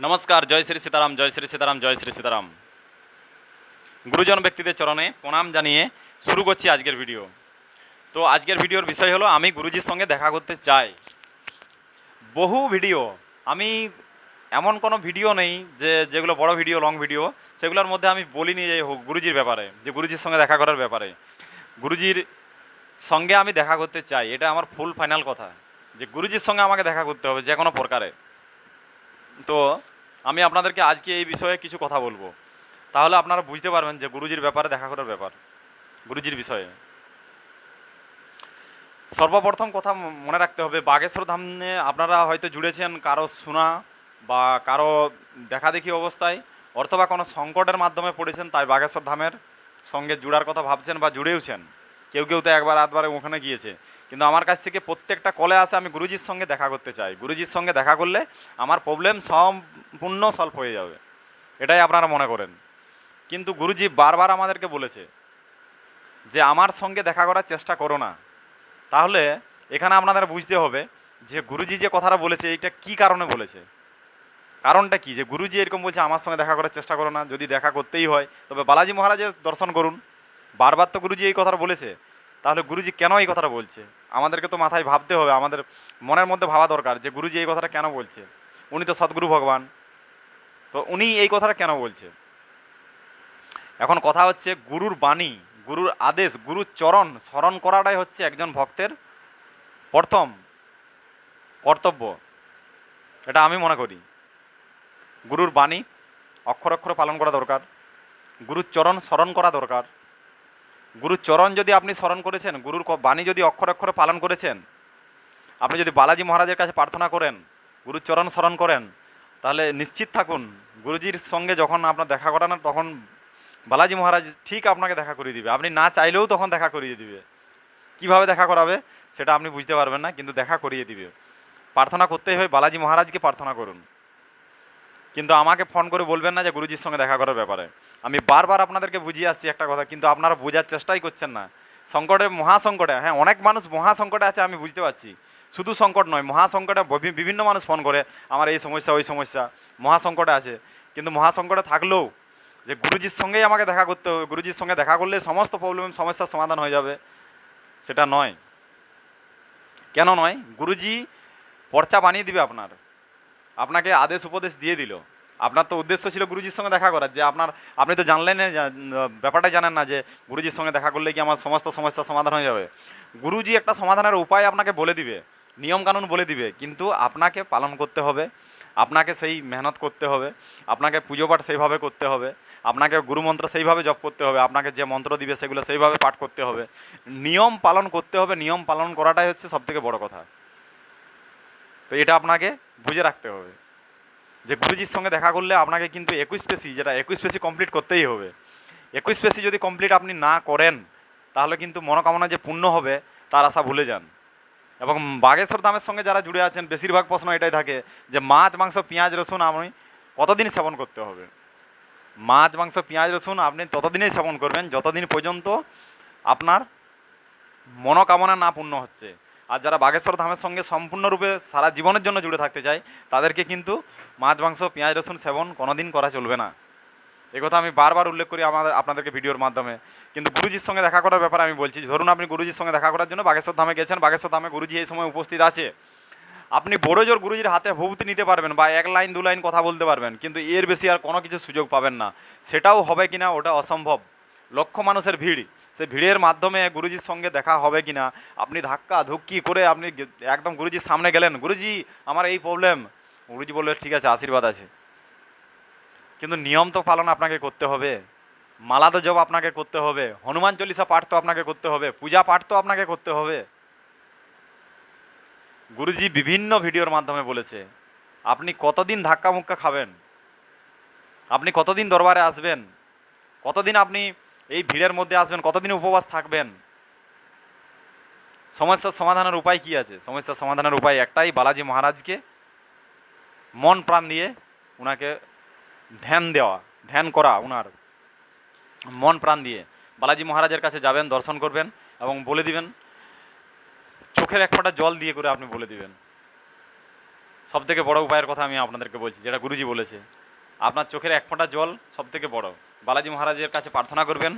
নমস্কার, জয় শ্রী সীতারাম, জয় শ্রী সীতারাম, জয় শ্রী সীতারাম। গুরুজন ব্যক্তিদের চরণে প্রণাম জানিয়ে শুরু করছি আজকের ভিডিও। তো আজকের ভিডিওর বিষয় হলো, আমি গুরুজির সঙ্গে দেখা করতে চাই। বহু ভিডিও, আমি এমন কোনো ভিডিও নেই যে, যেগুলো বড় ভিডিও লং ভিডিও, সেগুলোর মধ্যে আমি বলিনি যে হো- গুরুজির ব্যাপারে, যে গুরুজির সঙ্গে দেখা করার ব্যাপারে। গুরুজির সঙ্গে আমি দেখা করতে চাই, এটা আমার ফুল ফাইনাল কথা। যে গুরুজির সঙ্গে আমাকে দেখা করতে হবে, যে কোনো প্রকারে। তো আমি আপনাদেরকে আজকে এই বিষয়ে কিছু কথা বলব। তাহলে আপনারা বুঝতে পারবেন যে গুরুজির ব্যাপারে, দেখা করার ব্যাপার। গুরুজির বিষয়ে। সর্বপ্রথম কথা মনে রাখতে হবে, বাগেশ্বর ধামে আপনারা হয়তো জুড়েছেন কারও শোনা বা কারও দেখাদেখি অবস্থায়, অথবা কোনো সংকটের মাধ্যমে পড়েছেন, তাই বাগেশ্বর ধামের সঙ্গে জুড়ার কথা ভাবছেন বা জুড়েওছেন। কেউ কেউ তো একবার আধবার ওখানে গিয়েছে। কিন্তু আমার কাছ থেকে প্রত্যেকটা কলে আসে আমি গুরুজির সঙ্গে দেখা করতে চাই। গুরুজির সঙ্গে দেখা করলে আমার প্রবলেম সম্পূর্ণ সলভ হয়ে যাবে। এটাই আপনারা মনে করেন। কিন্তু গুরুজি বারবার আমাদেরকে বলেছে যে, আমার সঙ্গে দেখা করার চেষ্টা করো না। তাহলে এখানে আপনাদের বুঝতে হবে যে, গুরুজি যে কথাটা বলেছে, এইটা কি কারণে বলেছে? কারণটা কি? যে, গুরুজি এরকম বলছে, আমার সঙ্গে দেখা করার চেষ্টা করো না। যদি দেখা করতেই হয়, তবে বালাজি মহারাজের দর্শন করুন। বারবার তো গুরুজি এই কথাটা বলেছে। তাহলে গুরুজি কেন এই কথাটা বলছে? আমাদেরকে তো মাথায় ভাবতে হবে, আমাদের মনের মধ্যে ভাবা দরকার যে গুরুজি এই কথাটা কেন বলছে? উনি তো সদ্গুরু ভগবান। তো উনি এই কথাটা কেন বলছে? এখন কথা হচ্ছে গুরুর বাণী, গুরুর আদেশ, গুরুর চরণ স্মরণ করাটাই হচ্ছে একজন ভক্তের প্রথম কর্তব্য। এটা আমি মনে করি। গুরুর বাণী অক্ষর অক্ষর পালন করা দরকার, গুরুর চরণ স্মরণ করা দরকার। গুরুর চরণ যদি আপনি স্মরণ করেছেন, গুরুর বাণী যদি অক্ষর অক্ষরে পালন করেছেন, আপনি যদি বালাজি মহারাজের কাছে প্রার্থনা করেন গুরুর চরণ স্মরণ করেন, তাহলে নিশ্চিত থাকুন, গুরুজির সঙ্গে যখন আপনার দেখা করানো, তখন বালাজি মহারাজ ঠিক আপনাকে দেখা করিয়ে দিবে। আপনি না চাইলেও তখন দেখা করিয়ে দিবে। কীভাবে দেখা করাবে, সেটা আপনি বুঝতে পারবেন না, কিন্তু দেখা করিয়ে দিবে। প্রার্থনা করতেই হবে, বালাজি মহারাজকে প্রার্থনা করুন। কিন্তু আমাকে ফোন করে বলবেন না যে গুরুজির সঙ্গে দেখা করার ব্যাপারে। আমি বারবার আপনাদেরকে বুঝিয়ে আসছি একটা কথা, কিন্তু আপনারা বোঝার চেষ্টাই করছেন না। সংকটে মহাসংকটে হ্যাঁ অনেক মানুষ মহাসংকটে আছে আমি বুঝতে পারছি। শুধু সংকট নয়, মহাসংকটে বিভিন্ন মানুষ ফোন করে, আমার এই সমস্যা, ওই সমস্যা। মহাসংকটে আছে। কিন্তু মহাসংকটে থাকলেও যে গুরুজির সঙ্গেই আমাকে দেখা করতে হবে, গুরুজির সঙ্গে দেখা করলে সমস্ত প্রবলেম সমস্যার সমাধান হয়ে যাবে, সেটা নয়। কেন নয়? গুরুজি পর্চা বানিয়ে দিবে আপনার। আপনাকে আদেশ উপদেশ দিয়ে দিল। আপনার তো উদ্দেশ্য ছিল গুরুজির সঙ্গে দেখা করার, যে আপনার, আপনি তো জানলেন ব্যাপারটা জানেন না যে গুরুজির সঙ্গে দেখা করলে কি আমার সমস্ত সমস্যার সমাধান হয়ে যাবে। গুরুজি একটা সমাধানের উপায় আপনাকে বলে দিবে, নিয়মকানুন বলে দিবে, কিন্তু আপনাকে পালন করতে হবে, আপনাকে সেই মেহনত করতে হবে, আপনাকে পুজো পাঠ সেইভাবে করতে হবে, আপনাকে গুরুমন্ত্র সেইভাবে জপ করতে হবে, আপনাকে যে মন্ত্র দিবে সেগুলো সেইভাবে পাঠ করতে হবে। নিয়ম পালন করতে হবে, নিয়ম পালন করাটাই হচ্ছে সবথেকে বড় কথা। তো এটা আপনাকে বুঝে রাখতে হবে। যে গুরুজির সঙ্গে দেখা করলে আপনাকে কিন্তু একুশ পেশি, যেটা একুশ পেশি কমপ্লিট করতেই হবে। একুশ পেশি যদি কমপ্লিট আপনি না করেন, তাহলে কিন্তু মনোকামনা যে পূর্ণ হবে, তার আশা ভুলে যান। এবং বাগেশ্বর ধামের সঙ্গে যারা জুড়ে আছেন, বেশিরভাগ প্রশ্ন এটাই থাকে যে মাছ, মাংস, পেঁয়াজ, রসুন আপনি কতদিন সেবন করতে হবে? মাছ, মাংস, পেঁয়াজ, রসুন আপনি ততদিনই সেবন করবেন, যতদিন পর্যন্ত আপনার মনোকামনা না পূর্ণ হচ্ছে। আর যারা বাগেশ্বর ধামের সঙ্গে সম্পূর্ণরূপে সারা জীবনের জন্য জুড়ে থাকতে চায়, তাদেরকে কিন্তু মাছ, মাংস, পেঁয়াজ, রসুন, সেবন কোনোদিন করা চলবে না। কথা আমি বারবার উল্লেখ করি আমাদের, আপনাদেরকে ভিডিওর মাধ্যমে। কিন্তু গুরুজির সঙ্গে দেখা করার ব্যাপারে আমি বলছি, ধরুন আপনি গুরুজির সঙ্গে দেখা করার জন্য বাগেশ্বর ধামে গেছেন, বাগেশ্বর ধামে গুরুজি এই সময় উপস্থিত আছে। আপনি বড় জোর গুরুজির হাতে ভূতি নিতে পারবেন বা এক লাইন, দু লাইন কথা বলতে পারবেন, কিন্তু এর বেশি আর কোনো কিছু সুযোগ পাবেন না। সেটাও হবে কিনা ওটা অসম্ভব। লক্ষ মানুষের ভিড়। সেই ভিড়ের মাধ্যমে গুরুজির সঙ্গে দেখা হবে কিনা? আপনি ধাক্কা ধুক্কি করে আপনি একদম গুরুজির সামনে গেলেন, গুরুজি, আমার এই প্রবলেম গুরুজি বললে, ঠিক আছে, আশীর্বাদ আছে। কিন্তু নিয়ম তো পালন আপনাকে করতে হবে। মালা তো জব আপনাকে করতে হবে। হনুমান চল্লিশা পাঠ তো আপনাকে করতে হবে। পূজা পাঠ তো আপনাকে করতে হবে। গুরুজি বিভিন্ন ভিডিওর মাধ্যমে বলেছে, আপনি কতদিন ধাক্কা মুক্কা খাবেন? আপনি কতদিন দরবারে আসবেন? কতদিন আপনি এই ভিড়ের মধ্যে আসবেন, কতদিন উপবাস থাকবেন? সমস্যার সমাধানের উপায় কি আছে? সমস্যার সমাধানের উপায় একটাই, বালাজি মহারাজকে মন প্রাণ দিয়ে ওনাকে ধ্যান দেওয়া, ধ্যান করা ওনার মন প্রাণ দিয়ে। বালাজি মহারাজের কাছে যাবেন, দর্শন করবেন এবং বলে দিবেন, চোখের এক ফোঁটা জল দিয়ে করে আপনি বলে দিবেন। সব থেকে বড় উপায়ের কথা আমি আপনাদেরকে বলছি, যেটা গুরুজি বলেছে। আপনার চোখের এক ফোঁটা জল সব থেকে বড়। বালাজি মহারাজের কাছে প্রার্থনা করবেন,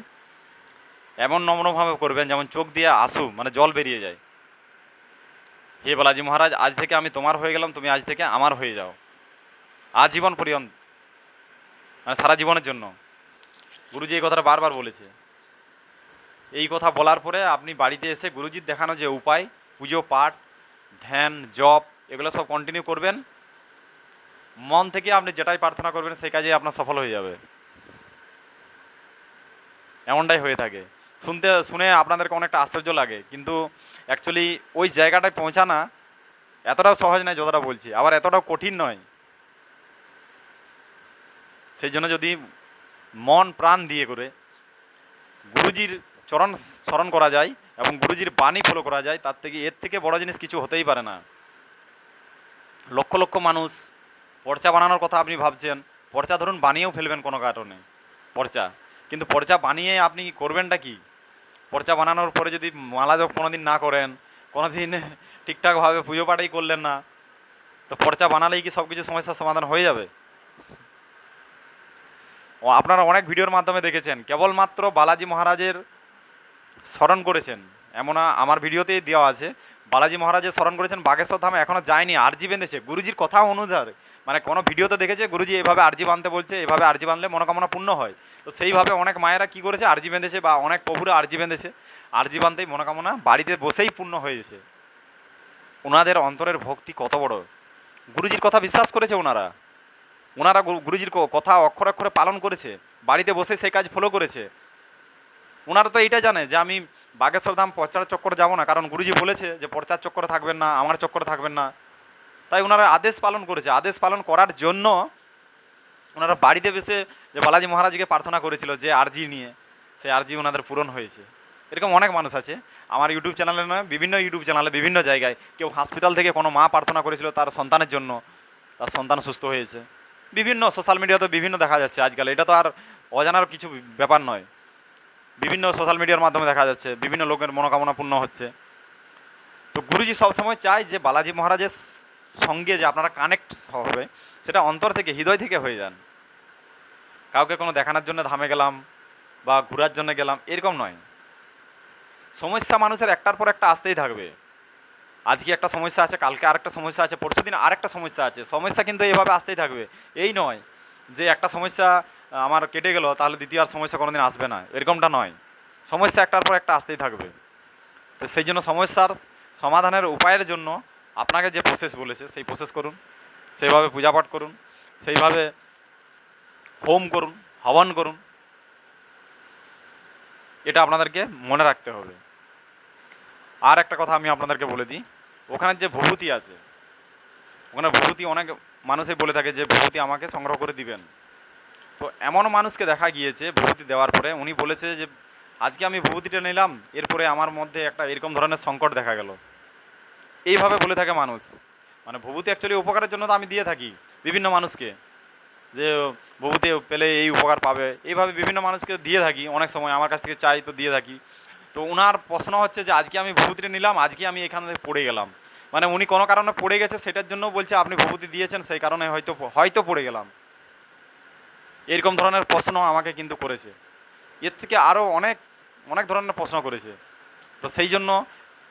এমন নম্রভাবে করবেন যেমন চোখ দিয়ে আসু মানে জল বেরিয়ে যায়। হে বালাজি মহারাজ, আজ থেকে আমি তোমার হয়ে গেলাম, তুমি আজ থেকে আমার হয়ে যাও। আজীবন পর্যন্ত মানে সারা জীবনের জন্য। গুরুজি এই কথাটা বারবার বলেছে। এই কথা বলার পরে আপনি বাড়িতে এসে গুরুজির দেখানো যে উপায়, পুজো, পাঠ, ধ্যান, জপ, এগুলো সব কন্টিনিউ করবেন। মন থেকে আপনি যেটাই প্রার্থনা করবেন, সেই কাজে আপনার সফল হয়ে যাবে। এমনটাই হয়ে থাকে। শুনতে, শুনে আপনাদেরকে অনেকটা আশ্চর্য লাগে, কিন্তু অ্যাকচুয়ালি ওই জায়গাটায় পৌঁছানা এতটাও সহজ নয় যতটা বলছি, আবার এতটাও কঠিন নয়। সেই জন্য যদি মন, প্রাণ দিয়ে করে গুরুজির চরণ স্মরণ করা যায় এবং গুরুজির বাণী ফলো করা যায়, তার থেকে, এর থেকে বড় জিনিস কিছু হতেই পারে না। লক্ষ লক্ষ মানুষ পর্চা বানানোর কথা আপনি ভাবছেন, পর্চা ধরুন বানিয়েও ফেলবেন কোনো কারণে, পর্চা। কিন্তু পর্চা বানিয়ে আপনি করবেনটা কি? পর্চা বানানোর পরে যদি মালা জপ কোনো দিন না করেন কোনো দিন ঠিকঠাকভাবে পুজো পাঠাই করলেন না, তো পর্চা বানালেই কি সব কিছু সমস্যার সমাধান হয়ে যাবে? ও, আপনারা অনেক ভিডিওর মাধ্যমে দেখেছেন, কেবলমাত্র বালাজি মহারাজের স্মরণ করেছেন, এমন আমার ভিডিওতেই দেওয়া আছে, বালাজি মহারাজের স্মরণ করেছেন, বাগেশ্বর ধামে এখনও যায়নি, আরজি বেঁধেছে, গুরুজির কথা অনুসারে। মানে কোনো ভিডিওতে দেখেছে, গুরুজি এভাবে আরজি বাঁধতে বলছে, এভাবে আরজি বাঁধলে মনোকামনা পূর্ণ হয়। তো সেইভাবে অনেক মায়েরা কি করেছে, আরজি বেঁধেছে বা অনেক প্রভুরা আরজি বেঁধেছে। আরজি বাঁধতেই মনোকামনা বাড়িতে বসেই পূর্ণ হয়েছে ওনাদের অন্তরের ভক্তি কত বড়। গুরুজির কথা বিশ্বাস করেছে ওনারা ওনারা গুরু- গুরুজির কথা অক্ষর অক্ষরে পালন করেছে, বাড়িতে বসে সেই কাজ ফলো করেছে। ওনারা তো এইটা জানে যে আমি বাগেশ্বর ধাম প্রচার চক্কর যাব না, কারণ গুরুজি বলেছে যে প্রচার চক্করে থাকবেন না, আমার চক্করে থাকবেন না। তাই ওনারা আদেশ পালন করেছে। আদেশ পালন করার জন্য ওনারা বাড়িতে বসে যে বালাজি মহারাজকে প্রার্থনা করেছিল যে আরজি নিয়ে, সেই আরজি ওনাদের পূরণ হয়েছে। এরকম অনেক মানুষ আছে। আমার ইউটিউব চ্যানেলে নয়, বিভিন্ন ইউটিউব চ্যানেলে বিভিন্ন জায়গায় কেউ হসপিটাল থেকে কোনো মা প্রার্থনা করেছিল তার সন্তানের জন্য, তার সন্তান সুস্থ হয়েছে। বিভিন্ন সোশ্যাল মিডিয়াতে বিভিন্ন দেখা যাচ্ছে আজকাল। এটা তো আর অজানার কিছু ব্যাপার নয়। বিভিন্ন সোশ্যাল মিডিয়ার মাধ্যমে দেখা যাচ্ছে, বিভিন্ন লোকের মনোকামনা পূর্ণ হচ্ছে। তো গুরুজি সবসময় চায় যে বালাজি মহারাজের সঙ্গে যে আপনারা কানেক্ট হবে, সেটা অন্তর থেকে, হৃদয় থেকে হয়ে যান। কাউকে কোনো দেখানোর জন্য ধামে গেলাম বা ঘোরার জন্য গেলাম, এরকম নয়। সমস্যা মানুষের একটার পর একটা আসতেই থাকবে। আজকে একটা সমস্যা আছে, কালকে আরেকটা সমস্যা আছে, পরশু দিন আরেকটা সমস্যা আছে, সমস্যা কিন্তু এভাবে আসতেই থাকবে। এই নয় যে একটা সমস্যা আমার কেটে গেল, তাহলে দ্বিতীয় আর সমস্যা কোনোদিন আসবে না, এরকমটা নয়। সমস্যা একটার পর একটা আসতেই থাকবে। তো সেই জন্য সমস্যার সমাধানের উপায়ের জন্য আপনাকে যে প্রসেস বলেছে, সেই প্রসেস করুন, সেইভাবে পূজাপাঠ করুন, সেইভাবে হোম করুন হবন করুন, এটা আপনাদেরকে মনে রাখতে হবে। আর একটা কথা আমি আপনাদেরকে বলে দিই, ওখানে যে ভভূতি আছে, ওখানে ভভূতি অনেক মানুষই বলে থাকে যে ভভূতি আমাকে সংগ্রহ করে দিবেন। তো এমন মানুষকে দেখা গিয়েছে ভভূতি দেওয়ার পরে, উনি বলেছে যে, আজকে আমি ভভূতিটা নিলাম। এরপরে আমার মধ্যে একটা এরকম ধরনের সংকট দেখা গেল। এইভাবে বলে থাকে মানুষ। মানে ভভূতি অ্যাকচুয়ালি উপকারের জন্য তো আমি দিয়ে থাকি বিভিন্ন মানুষকে। যে ভভূতি পেলে এই উপকার পাবে। এইভাবে বিভিন্ন মানুষকে দিয়ে থাকি অনেক সময়। আমার কাছ থেকে চাই তো দিয়ে থাকি। তো ওনার প্রশ্ন হচ্ছে যে, আজকে আমি ভভূতিটা নিলাম, আজকে আমি এখান থেকে পড়ে গেলাম। মানে উনি কোনো কারণে পড়ে গেছে সেটার জন্য বলছে, আপনি ভভূতি দিয়েছেন, সেই কারণে হয়তো হয়তো পড়ে গেলাম। এরকম ধরনের প্রশ্ন আমাকে কিন্তু করেছে। এর থেকে আরও অনেক অনেক ধরনের প্রশ্ন করেছে। তো সেই জন্য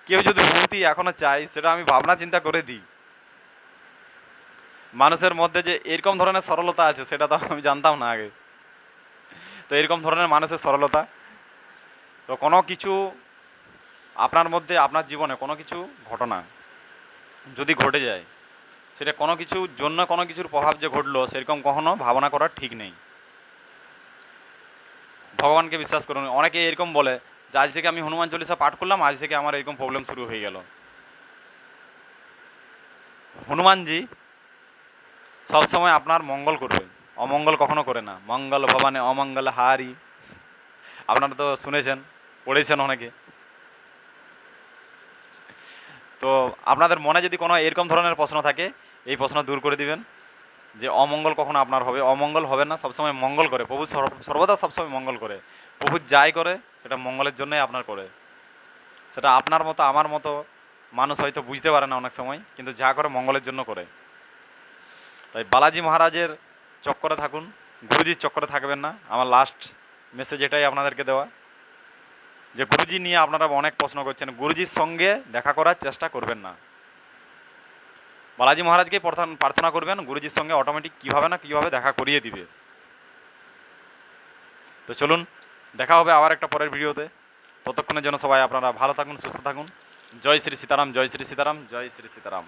কেউ যদি ভভূতি এখনও চায়, সেটা আমি ভাবনা চিন্তা করে দিই। মানুষের মধ্যে যে এরকম ধরনের সরলতা আছে, সেটা তো আমি জানতাম না আগে। তো এরকম ধরনের মানুষের সরলতা। তো কোনো কিছু আপনার মধ্যে, আপনার জীবনে কোনো কিছু ঘটনা যদি ঘটে যায়, সেটা কোনো কিছুর জন্য কোনো কিছুর প্রভাব যে ঘটলো, সেরকম কখনো ভাবনা করা ঠিক নেই। ভগবানকে বিশ্বাস করুন, অনেকে এরকম বলে যে আজ থেকে আমি হনুমান চল্লিশা পাঠ করলাম, আজ থেকে আমার এরকম প্রবলেম শুরু হয়ে গেল। হনুমানজি সবসময় আপনার মঙ্গল করবে। অমঙ্গল কখনো করে না। মঙ্গল ভবানে অমঙ্গল হারি। আপনারা তো শুনেছেন, পড়েছেন অনেকে। তো আপনাদের মনে যদি কোনো এরকম ধরনের প্রশ্ন থাকে, এই প্রশ্ন দূর করে দিবেন। যে অমঙ্গল কখনো আপনার হবে? অমঙ্গল হবে না, সবসময় মঙ্গল করে। প্রভু সর্ব- সর্বদা সবসময় মঙ্গল করে। প্রভু যাই করে সেটা মঙ্গলের জন্যই আপনার করে। সেটা আপনার মতো, আমার মতো মানুষ হয়তো বুঝতে পারে না অনেক সময়, কিন্তু যা করে মঙ্গলের জন্য করে। তাই বালাজি মহারাজের চক্করে থাকুন, গুরুজির চক্করে থাকবেন না। আমার লাস্ট মেসেজ এটাই আপনাদেরকে দেওয়া। যে গুরুজি নিয়ে আপনারা অনেক প্রশ্ন করছেন, গুরুজির সঙ্গে দেখা করার চেষ্টা করবেন না। বালাজি মহারাজকে প্রধান প্রার্থনা করবেন, গুরুজির সঙ্গে অটোমেটিক কীভাবে না কীভাবে দেখা করিয়ে দিবে। তো চলুন দেখা হবে আবার একটা পরের ভিডিওতে। ততক্ষণের জন্য সবাই আপনারা ভালো থাকুন, সুস্থ থাকুন। জয় শ্রী সীতারাম, জয় শ্রী সীতারাম, জয় শ্রী সীতারাম।